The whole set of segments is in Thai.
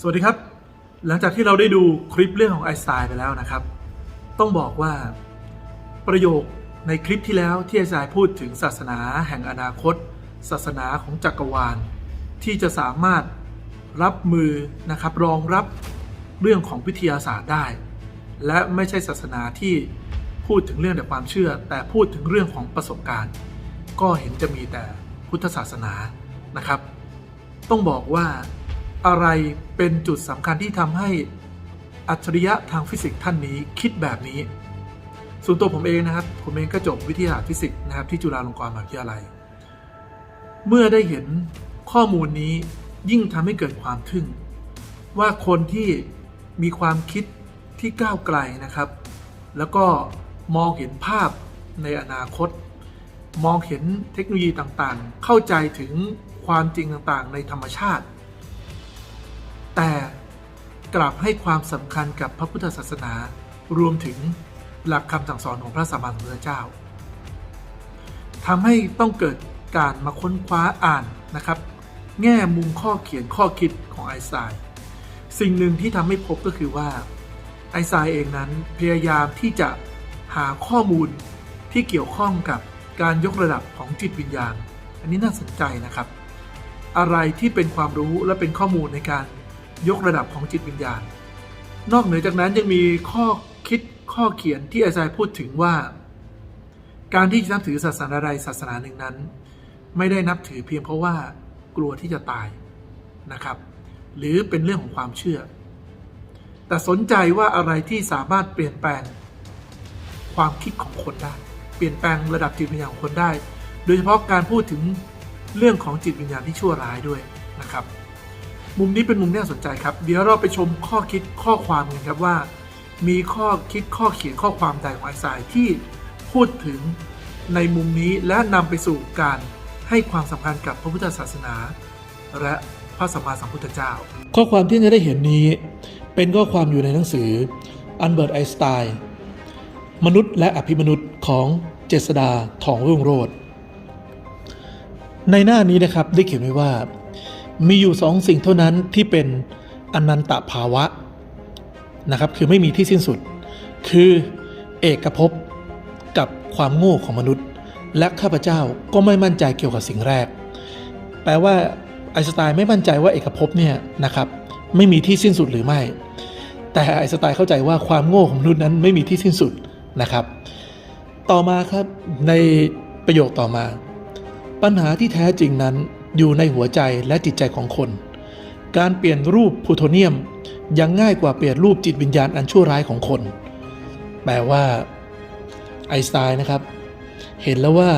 สวัสดีครับ หลังจากที่เราได้ดูคลิปเรื่องของไอน์สไตน์ไปแล้วนะครับ ต้องบอกว่าประโยคในคลิปที่แล้วที่ไอน์สไตน์พูดถึงศาสนาแห่งอนาคต ศาสนาของจักรวาล ที่จะสามารถรับมือนะครับรองรับเรื่องของวิทยาศาสตร์ได้ และไม่ใช่ศาสนาที่พูดถึงเรื่องแต่ความเชื่อ แต่พูดถึงเรื่องของประสบการณ์ ก็เห็นจะมีแต่พุทธศาสนานะครับ ต้องบอกว่า อะไรเป็นจุดสำคัญที่ทำให้อัจฉริยะทางฟิสิกส์ท่านนี้คิดแบบนี้ ส่วนตัวผมเองนะครับ ผมเองก็จบวิทยาศาสตร์ฟิสิกส์นะครับที่จุฬาลงกรณ์มหาวิทยาลัย เมื่อได้เห็นข้อมูลนี้ยิ่งทำให้เกิดความทึ่ง ว่าคนที่มีความคิดที่ก้าวไกลนะครับ แล้วก็มองเห็นภาพในอนาคต มองเห็นเทคโนโลยีต่างๆ เข้าใจถึงความจริงต่างๆ ในธรรมชาติ กลับให้ความสำคัญกับพระพุทธศาสนา รวมถึงหลักคำสั่งสอนของพระสัมมาสัมพุทธเจ้าทำให้ต้องเกิดการมาค้นคว้าอ่านนะครับ แง่มุมข้อเขียนข้อคิดของไอน์สไตน์สิ่งหนึ่งที่ทำให้พบก็คือว่าไอน์สไตน์เองนั้นพยายามที่จะหาข้อมูลที่เกี่ยวข้องกับการยกระดับของจิตวิญญาณ อันนี้น่าสนใจนะครับ อะไรที่เป็นความรู้และเป็นข้อมูลในการ ยกระดับของจิตวิญญาณ นอกเหนือจากนั้นยังมีข้อคิดข้อเขียนที่อาจารย์พูดถึงว่า การที่จะนับถือศาสนาใดศาสนาหนึ่งนั้น ไม่ได้นับถือเพียงเพราะว่ากลัวที่จะตายนะครับ หรือเป็นเรื่องของความเชื่อ แต่สนใจว่าอะไรที่สามารถเปลี่ยนแปลงความคิดของคนได้ เปลี่ยนแปลงระดับจิตวิญญาณของคนได้ โดยเฉพาะการพูดถึงเรื่องของจิตวิญญาณที่ชั่วร้ายด้วยนะครับ มุมนี้เป็นมุมน่าสนใจครับ เดี๋ยวเราไปชมข้อคิดข้อความกันครับว่า มีข้อคิดข้อเขียนข้อความใดของไอน์สไตน์ที่พูดถึงในมุมนี้และนำไปสู่การให้ความสำคัญกับพระพุทธศาสนา และพระสัมมาสัมพุทธเจ้า ข้อความที่จะได้เห็นนี้ เป็นข้อความอยู่ในหนังสืออันเบิร์ตไอน์สไตน์มนุษย์และอภิมนุษย์ของเจษดาทองรุ่งโรจน์ในหน้านี้นะครับได้เขียนไว้ว่า มีอยู่สองสิ่งเท่านั้นที่เป็นอนันตภาวะนะครับ คือไม่มีที่สิ้นสุด คือเอกภพกับความโง่ของมนุษย์ และข้าพเจ้าก็ไม่มั่นใจเกี่ยวกับสิ่งแรก แปลว่าไอน์สไตน์ไม่มั่นใจว่าเอกภพเนี่ยนะครับไม่มีที่สิ้นสุดหรือไม่ แต่ไอน์สไตน์เข้าใจว่าความโง่ของมนุษย์นั้นไม่มีที่สิ้นสุดนะครับ ต่อมาครับในประโยคต่อมา ปัญหาที่แท้จริงนั้น อยู่ในหัวใจและจิตใจของคน การเปลี่ยนรูปพลูโทเนียมยังง่ายกว่าเปลี่ยนรูปจิตวิญญาณอันชั่วร้ายของคน แปลว่าไอน์สไตน์นะครับ เห็นแล้วว่า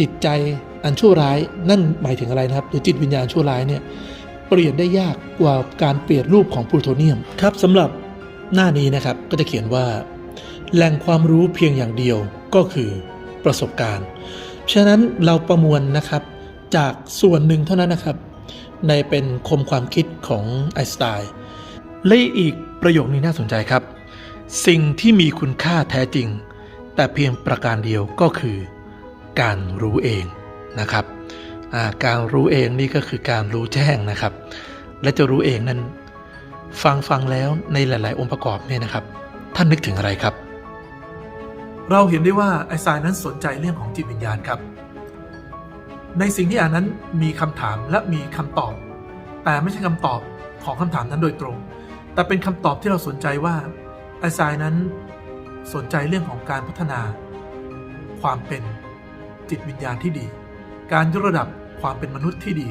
จิตใจอันชั่วร้ายนั่นหมายถึงอะไรนะครับ หรือจิตวิญญาณชั่วร้ายเนี่ยเปลี่ยนได้ยากกว่าการเปลี่ยนรูปของพลูโทเนียมครับสำหรับหน้านี้นะครับก็จะเขียนว่า แหล่งความรู้เพียงอย่างเดียวก็คือประสบการณ์ ฉะนั้นเราประมวลนะครับ จากส่วนหนึ่งเท่านั้นนะครับ ในเป็นคมความคิดของไอน์สไตน์และอีกประโยคนี้น่าสนใจครับ สิ่งที่มีคุณค่าแท้จริง แต่เพียงประการเดียวก็คือ การรู้เองนะครับการรู้เองนี่ก็คือการรู้แจ้งนะครับ และจะรู้เองนั้น ฟังฟังแล้วในหลาย ๆ องค์ประกอบเนี่ยนะครับ ท่านนึกถึงอะไรครับ เราเห็นได้ว่าไอน์สไตน์นั้นสนใจเรื่องของจิตวิญญาณครับ ในสิ่งที่อ่านนั้นมีคำถามและมีคำตอบ แต่ไม่ใช่คำตอบของคำถามนั้นโดยตรง แต่เป็นคำตอบที่เราสนใจว่าไอน์สไตน์นั้นสนใจเรื่องของการพัฒนา ความเป็นจิตวิญญาณที่ดี การยกระดับความเป็นมนุษย์ที่ดี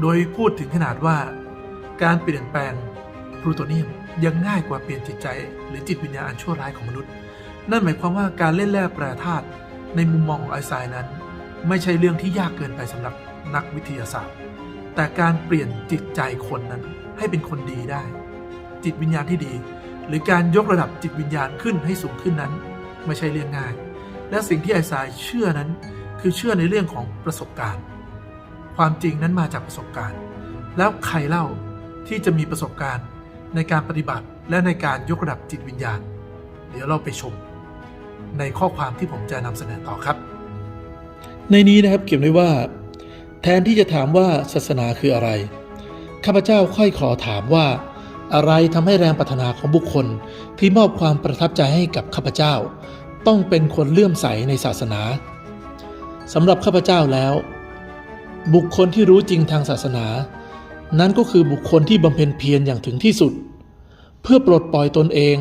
โดยพูดถึงขนาดว่า การเปลี่ยนแปลงพลูโทเนียมยังง่ายกว่าเปลี่ยนจิตใจ หรือจิตวิญญาณอันชั่วร้ายของมนุษย์ นั่นหมายความว่าการเล่นแร่แปรธาตุในมุมมองของไอน์สไตน์นั้น ไม่ใช่เรื่องที่ยากเกินไปสำหรับนักวิทยาศาสตร์ แต่การเปลี่ยนจิตใจคนนั้นให้เป็นคนดีได้ จิตวิญญาณที่ดี หรือการยกระดับจิตวิญญาณขึ้นให้สูงขึ้นนั้น ไม่ใช่เรื่องง่าย และสิ่งที่ไอน์สไตน์เชื่อนั้น คือเชื่อในเรื่องของประสบการณ์ ความจริงนั้นมาจากประสบการณ์ แล้วใครเล่าที่จะมีประสบการณ์ในการปฏิบัติและในการยกระดับจิตวิญญาณ เดี๋ยวเราไปชม ในข้อความที่ผมจะนำเสนอต่อครับ ในนี้นะครับเขียนไว้ว่า แทนที่จะถามว่าศาสนาคืออะไร ข้าพเจ้าค่อยขอถามว่า อะไรทำให้แรงปรารถนาของบุคคลที่มอบความประทับใจให้กับข้าพเจ้า ต้องเป็นคนเลื่อมใสในศาสนาสำหรับข้าพเจ้าแล้ว บุคคลที่รู้จริงทางศาสนา นั้นก็คือบุคคลที่บำเพ็ญเพียรอย่างถึงที่สุด เพื่อปลดปล่อยตนเอง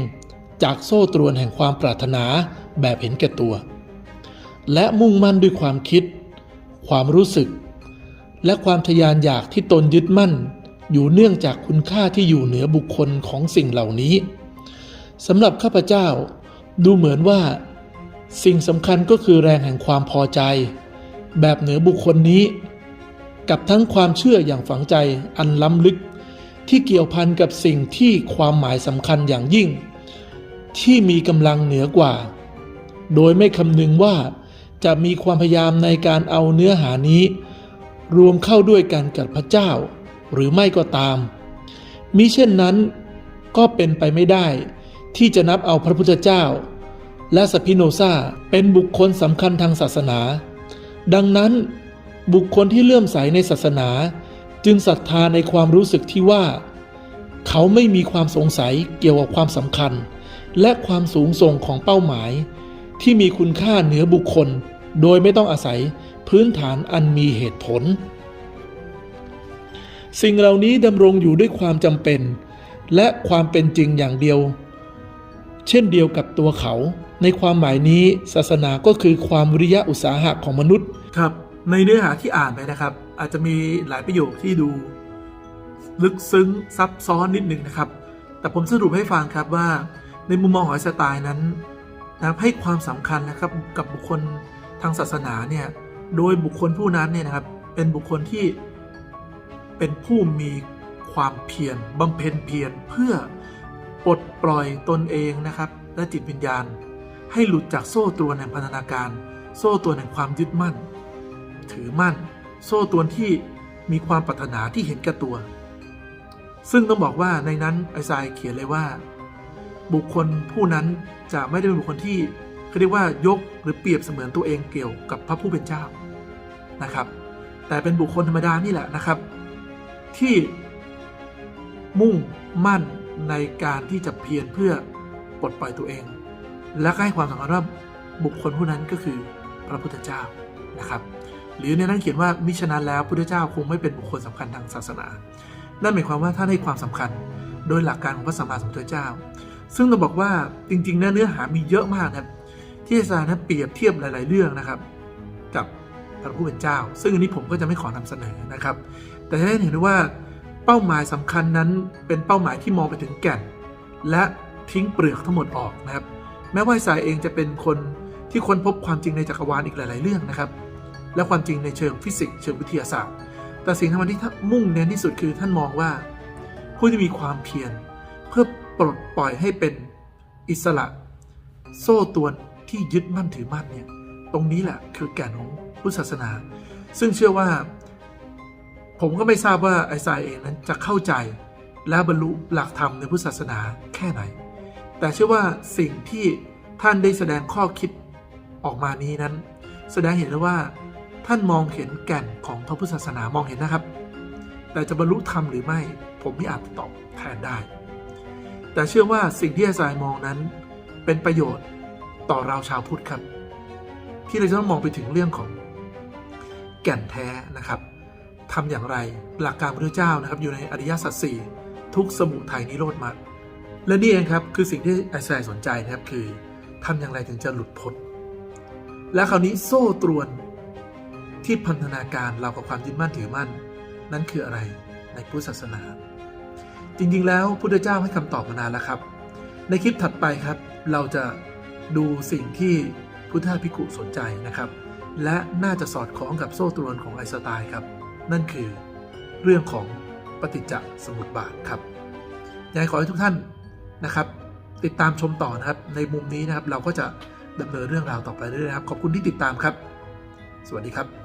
จากโซ่ตรวนแห่งความปรารถนาแบบเห็นแก่ตัว และมุ่งมั่นด้วยความคิด ความรู้สึก และความทยานอยากที่ตนยึดมั่น อยู่เนื่องจากคุณค่าที่อยู่เหนือบุคคลของสิ่งเหล่านี้สำหรับข้าพเจ้า ดูเหมือนว่า สิ่งสำคัญก็คือแรงแห่งความพอใจ แบบเหนือบุคคลนี้ กับทั้งความเชื่ออย่างฝังใจอันล้ำลึก ที่เกี่ยวพันกับสิ่งที่ความหมายสำคัญอย่างยิ่ง ที่มีกำลังเหนือกว่า โดยไม่คำนึงว่า จะมีความพยายามในการเอาเนื้อหานี้ รวมเข้าด้วยกันกับพระเจ้า หรือไม่ก็ตาม มิเช่นนั้นก็เป็นไปไม่ได้ ที่จะนับเอาพระพุทธเจ้า และสปิโนซาเป็นบุคคลสำคัญทางศาสนา ดังนั้นบุคคลที่เลื่อมใสในศาสนา จึงศรัทธาในความรู้สึกที่ว่า เขาไม่มีความสงสัยเกี่ยวกับความสำคัญ และความสูงส่งของเป้าหมาย ที่มีคุณค่าเหนือบุคคล โดยไม่ต้องอาศัยพื้นฐานอันมีเหตุผล สิ่งเหล่านี้ดำรงอยู่ด้วยความจำเป็น และความเป็นจริงอย่างเดียว เช่นเดียวกับตัวเขา ในความหมายนี้ศาสนาก็คือความวิริยะอุตสาหะของมนุษย์ครับ ในเนื้อหาที่อ่านไปนะครับ อาจจะมีหลายประโยคที่ดู ลึกซึ้งซับซ้อนนิดหนึ่งนะครับ แต่ผมสรุปให้ฟังครับว่า ในมุมมองของสไตล์นั้นนะให้ความสำคัญนะครับกับบุคคลางศาสนาเนี่ยโดยบุคคลผู้นั้นเนี่ยนะครับเป็นบุคคลที่เป็นผู้มีความเพียรบำเพ็ญเพียรเพื่อปลดปล่อยตนเองนะครับ และจิตวิญญาณ ให้หลุดจากโซ่ตรวนแห่งพันธนาการ โซ่ตรวนแห่งความยึดมั่น ถือมั่น โซ่ตรวนที่มีความปรารถนาที่เห็นแก่ตัว ซึ่งต้องบอกว่าในนั้นไอซายเขียนเลยว่า บุคคลผู้นั้นจะไม่ได้เป็นบุคคลที่ เขาเรียกว่ายกหรือเปรียบเสมือนตัวเองเกี่ยวกับพระผู้เป็นเจ้านะครับ แต่เป็นบุคคลธรรมดานี่แหละนะครับ ที่มุ่งมั่นในการที่จะเพียรเพื่อปลดปล่อยตัวเอง และให้ความสำคัญว่าบุคคลผู้นั้นก็คือพระพุทธเจ้านะครับ หรือในนั้นเขียนว่ามิฉะนั้นแล้วพุทธเจ้าคงไม่เป็นบุคคลสำคัญทางศาสนานั่นหมายความว่าท่านให้ความสำคัญโดยหลักการของพระสัมมาสัมพุทธเจ้า ซึ่งต้องบอกว่าจริงๆเนื้อหามีเยอะมากนะครับ ที่อาจารย์นั้นเปรียบเทียบหลาย ๆ เรื่องนะครับ กับพระผู้เป็นเจ้า ซึ่งอันนี้ผมก็จะไม่ขอนำเสนอนะครับ แต่จะได้เห็นได้ว่าเป้าหมายสำคัญนั้นเป็นเป้าหมายที่มองไปถึงแก่น และทิ้งเปลือกทั้งหมดออกนะครับ แม้ว่าสายเองจะเป็นคนที่ค้นพบความจริงในจักรวาลอีกหลาย ๆ เรื่องนะครับ และความจริงในเชิงฟิสิกส์เชิงวิทยาศาสตร์ แต่สิ่งที่มันที่านมุ่งเน้นที่สุดคือท่านมองว่า ผู้ที่มีความเพียรเพื่อปลดปล่อยให้เป็นอิสระ โซ่ตรวน ที่ยึดมั่นถือมั่นเนี่ยตรงนี้แหละคือแก่นของพุทธศาสนา ซึ่งเชื่อว่า ผมก็ไม่ทราบว่าไอซายเองนั้นจะเข้าใจและบรรลุหลักธรรมในพุทธศาสนาแค่ไหน แต่เชื่อว่าสิ่งที่ท่านได้แสดงข้อคิดออกมานี้นั้น แสดงเห็นแล้วว่า ท่านมองเห็นแก่นของพระพุทธศาสนามองเห็นนะครับ แต่จะบรรลุธรรมหรือไม่ ผมไม่อาจตอบแทนได้ แต่เชื่อว่าสิ่งที่อาจารย์มองนั้นเป็นประโยชน์ ต่อเราชาวพุทธครับ ที่เราจะต้องมองไปถึงเรื่องของแก่นแท้นะครับทำอย่างไรหลักการพระเจ้านะครับ อยู่ในอริยสัจสี่ทุกสมุทัยนิโรธมรรคและนี่เองครับคือสิ่งที่อาจารย์สนใจนะครับคือทำอย่างไรถึงจะหลุดพ้นและคราวนี้โซ่ตรวนที่พันธนาการเรากับความยึดมั่นถือมั่น นั่นคืออะไรในพุทธศาสนา จริงๆ แล้วพุทธเจ้าให้คำตอบมานานแล้วครับ ในคลิปถัดไปครับ เราจะ ดูสิ่งที่พุทธพิกุสนใจนะครับ และน่าจะสอดคล้องกับโซ่ตรวนของไอสไตล์ครับ นั่นคือเรื่องของปฏิจจสมุปบาทครับยายขอให้ทุกท่านนะครับ ติดตามชมต่อนะครับ ในมุมนี้นะครับเราก็จะดำเนินเรื่องราวต่อไปเรื่อยๆครับ ขอบคุณที่ติดตามครับ สวัสดีครับ